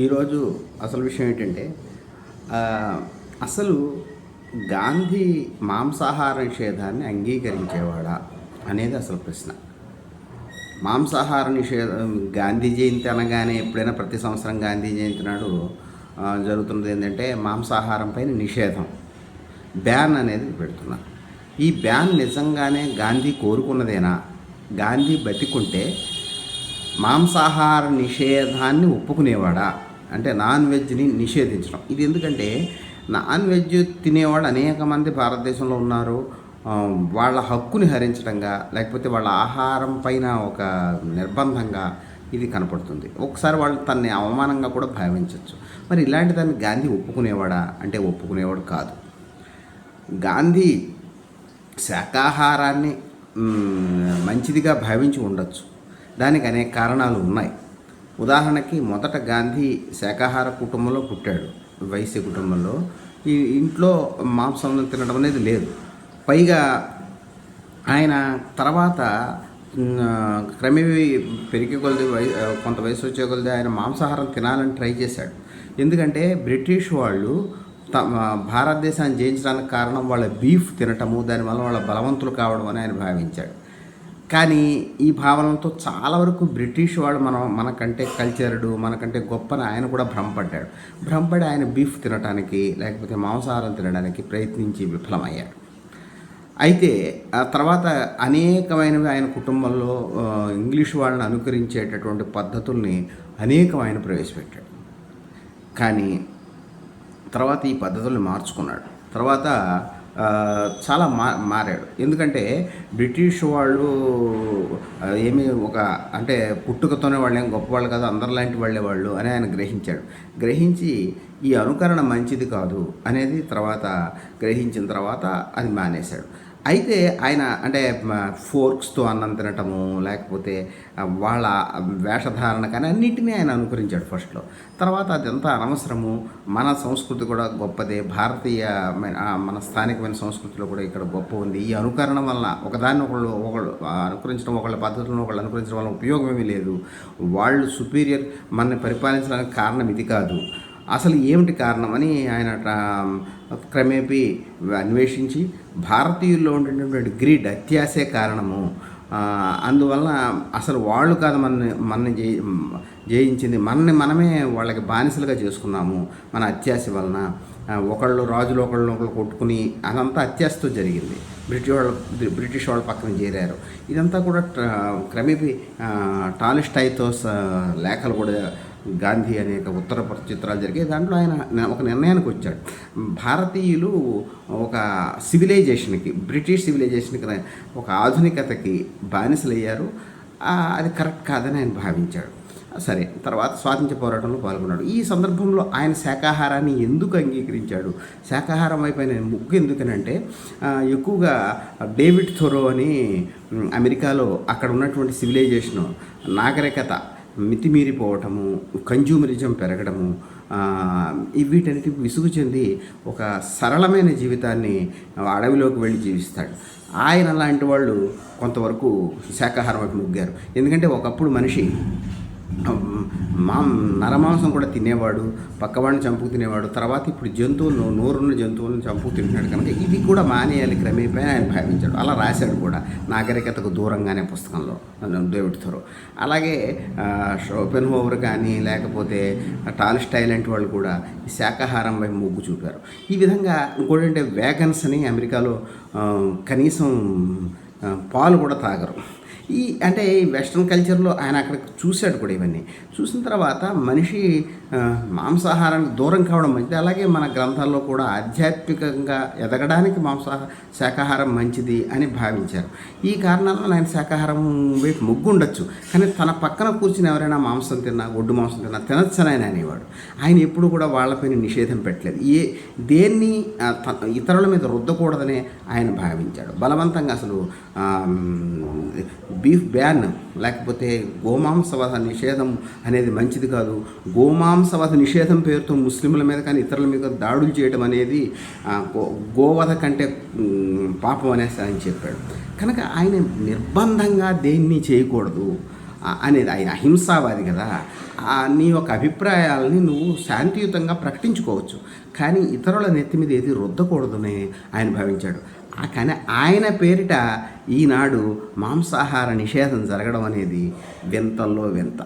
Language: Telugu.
ఈరోజు అసలు విషయం ఏంటంటే అసలు గాంధీ మాంసాహార నిషేధాన్ని అంగీకరించేవాడా అనేది అసలు ప్రశ్న. మాంసాహార నిషేధం గాంధీ జయంతి అనగానే ఎప్పుడైనా ప్రతి సంవత్సరం గాంధీ జయంతి నాడు జరుగుతున్నది ఏంటంటే మాంసాహారం పైన నిషేధం. బ్యాన్ అనేది పెడుతున్నారు ఈ బ్యాన్ నిజంగానే గాంధీ కోరుకున్నదేనా? గాంధీ బతికుంటే మాంసాహార నిషేధాన్ని ఒప్పుకునేవాడా? అంటే నాన్ వెజ్ని నిషేధించడం. ఇది ఎందుకంటే నాన్ వెజ్ తినేవాళ్ళు అనేక మంది భారతదేశంలో ఉన్నారు. వాళ్ళ హక్కుని హరించడంగా లేకపోతే వాళ్ళ ఆహారం పైన ఒక నిర్బంధంగా ఇది కనపడుతుంది. ఒకసారి వాళ్ళు తన్ని అవమానంగా కూడా భావించవచ్చు మరి ఇలాంటి దాన్ని గాంధీ ఒప్పుకునేవాడా? అంటే ఒప్పుకునేవాడు కాదు. గాంధీ శాకాహారాన్ని మంచిదిగా భావించి ఉండొచ్చు. దానికి అనేక కారణాలు ఉన్నాయి. ఉదాహరణకి మొదట గాంధీ శాకాహార కుటుంబంలో పుట్టాడు. వైశ్య కుటుంబంలో. ఈ ఇంట్లో మాంసం తినడం అనేది లేదు. పైగా ఆయన తర్వాత క్రమేవి పెరిగే కొలది కొంత వయసు వచ్చే కొలది ఆయన మాంసాహారం తినాలని ట్రై చేశాడు. ఎందుకంటే బ్రిటిష్ వాళ్ళు తమ భారతదేశాన్ని జయించడానికి కారణం వాళ్ళ బీఫ్ తినటము దానివల్ల వాళ్ళ బలవంతులు కావడం అని ఆయన భావించాడు. కానీ ఈ భావనతో చాలా వరకు బ్రిటిష్ వాడు మనం మనకంటే కల్చర్డు మనకంటే గొప్పని ఆయన కూడా భ్రమపడ్డాడు. భ్రమపడి ఆయన బీఫ్ తినడానికి లేకపోతే మాంసాహారం తినడానికి ప్రయత్నించి విఫలమయ్యాడు. అయితే ఆ తర్వాత అనేకమైనవి ఆయన కుటుంబంలో ఇంగ్లీష్ వాళ్ళని అనుకరించేటటువంటి పద్ధతుల్ని అనేకమైన ప్రవేశపెట్టాడు. కానీ తర్వాత ఈ పద్ధతుల్ని మార్చుకున్నాడు. తర్వాత చాలా మా మారాడు. ఎందుకంటే బ్రిటిష్ వాళ్ళు ఏమి ఒక అంటే పుట్టుకతోనే వాళ్ళు ఏం గొప్పవాళ్ళు కాదు అందరిలాంటి వాళ్ళే వాళ్ళు అని ఆయన గ్రహించాడు. గ్రహించి ఈ అనుకరణ మంచిది కాదు అనేది తర్వాత గ్రహించిన తర్వాత అది మానేశాడు. అయితే ఆయన అంటే ఫోర్క్స్తో అన్నం తినటము లేకపోతే వాళ్ళ వేషధారణ కానీ అన్నింటినీ ఆయన అనుకరించాడు ఫస్ట్లో. తర్వాత అదంతా అనవసరము. మన సంస్కృతి కూడా గొప్పదే. భారతీయ మన స్థానికమైన సంస్కృతిలో కూడా ఇక్కడ గొప్ప ఉంది. ఈ అనుకరణ వలన ఒకదాన్ని ఒకళ్ళు ఒకళ్ళు అనుకరించడం ఒకళ్ళ పద్ధతులను ఒకళ్ళు అనుకరించడం వల్ల ఉపయోగం ఏమీ లేదు. వాళ్ళు సుపీరియర్ మనని పరిపాలించడానికి కారణం ఇది కాదు. అసలు ఏమిటి కారణమని ఆయన క్రమేపీ అన్వేషించి భారతీయుల్లో ఉండేటటువంటి గ్రీడ్ అత్యాసే కారణము. అందువల్ల అందువలన అసలు వాళ్ళు కాదు మనని మనని జయి జయించింది. మనని మనమే వాళ్ళకి బానిసలుగా చేసుకున్నాము మన అత్యాస వలన. ఒకళ్ళు రాజులు ఒకళ్ళు ఒకళ్ళు కొట్టుకుని అదంతా అత్యాసతో జరిగింది. బ్రిటిష్ వాళ్ళు బ్రిటిష్ వాళ్ళ పక్కన చేరారు. ఇదంతా కూడా క్రమేపీ ఆ, లేఖలు కూడా గాంధీ అనేక ఉత్తర చిత్రాలు జరిగాయి. దాంట్లో ఆయన ఒక నిర్ణయానికి వచ్చాడు. భారతీయులు ఒక సివిలైజేషన్కి బ్రిటిష్ సివిలైజేషన్కి ఒక ఆధునికతకి బానిసలయ్యారు. అది కరెక్ట్ కాదని ఆయన భావించాడు. సరే తర్వాత స్వాతంత్ర పోరాటంలో పాల్గొన్నాడు. ఈ సందర్భంలో ఆయన శాకాహారాన్ని ఎందుకు అంగీకరించాడు? శాకాహారం అయిపోయిన ముగ్గు ఎందుకనంటే ఎక్కువగా డేవిడ్ థొరో అని అమెరికాలో అక్కడ ఉన్నటువంటి సివిలైజేషను నాగరికత మితిమీరిపోవటము కంజ్యూమరిజం పెరగడము వీటన్నిటి వీటన్నిటికి విసుగు చెంది ఒక సరళమైన జీవితాన్ని అడవిలోకి వెళ్ళి జీవిస్తాడు. ఆయన లాంటి వాళ్ళు కొంతవరకు శాకాహారం వైపు ముగ్గారు ఎందుకంటే ఒకప్పుడు మనిషి మా నరమాంసం కూడా తినేవాడు పక్కవాడిని చంపుకు తినేవాడు తర్వాత ఇప్పుడు జంతువులను నోరున్న జంతువులను చంపుకు తింటున్నాడు కనుక ఇది కూడా మానేయాలి క్రమేపై ఆయన భావించాడు. అలా రాశాడు కూడా నాగరికతకు దూరంగానే పుస్తకంలో డేవిడ్ థరో అలాగే షోపెన్ హోవర్ కానీ లేకపోతే టాలిస్టై లాంటి వాళ్ళు కూడా శాకాహారం వైపు మొగ్గు చూపారు. ఈ విధంగా ఇంకోటంటే వ్యాగన్స్ అని అమెరికాలో కనీసం పాలు కూడా తాగరు. ఈ అంటే ఈ వెస్ట్రన్ కల్చర్లో ఆయన అక్కడ చూశాడు కూడా ఇవన్నీ. చూసిన తర్వాత మనిషి మాంసాహారానికి దూరం కావడం మంచిది. అలాగే మన గ్రంథాల్లో కూడా ఆధ్యాత్మికంగా ఎదగడానికి మాంసాహార శాకాహారం మంచిది అని భావించారు. ఈ కారణాల వల్ల ఆయన శాకాహారం వైపు మొగ్గు ఉండొచ్చు కానీ తన పక్కన కూర్చుని ఎవరైనా మాంసం తిన్నా ఒడ్డు మాంసం తిన్నా తినచ్చని ఆయన అనేవాడు. ఆయన ఎప్పుడు కూడా వాళ్ళపైన నిషేధం పెట్టలేదు. ఏ దేన్ని ఇతరుల మీద రుద్దకూడదని ఆయన భావించాడు. బలవంతంగా అసలు బీఫ్ బ్యాన్ లేకపోతే గోమాంస వధ నిషేధం అనేది మంచిది కాదు. గోమాంస వధ నిషేధం పేరుతో ముస్లింల మీద కానీ ఇతరుల మీద దాడులు చేయడం అనేది గోవధ కంటే పాపం అనేసి ఆయన చెప్పాడు. కనుక ఆయన నిర్బంధంగా దేన్ని చేయకూడదు? అనేది ఆయన అహింసావాది కదా. నీ యొక్క అభిప్రాయాలని నువ్వు శాంతియుతంగా ప్రకటించుకోవచ్చు. కానీ ఇతరుల నెత్తి మీద ఏది రుద్దకూడదునే ఆయన భావించాడు. కానీ ఆయన పేరిట ఈనాడు మాంసాహార నిషేధం జరగడం అనేది వింతల్లో వింత.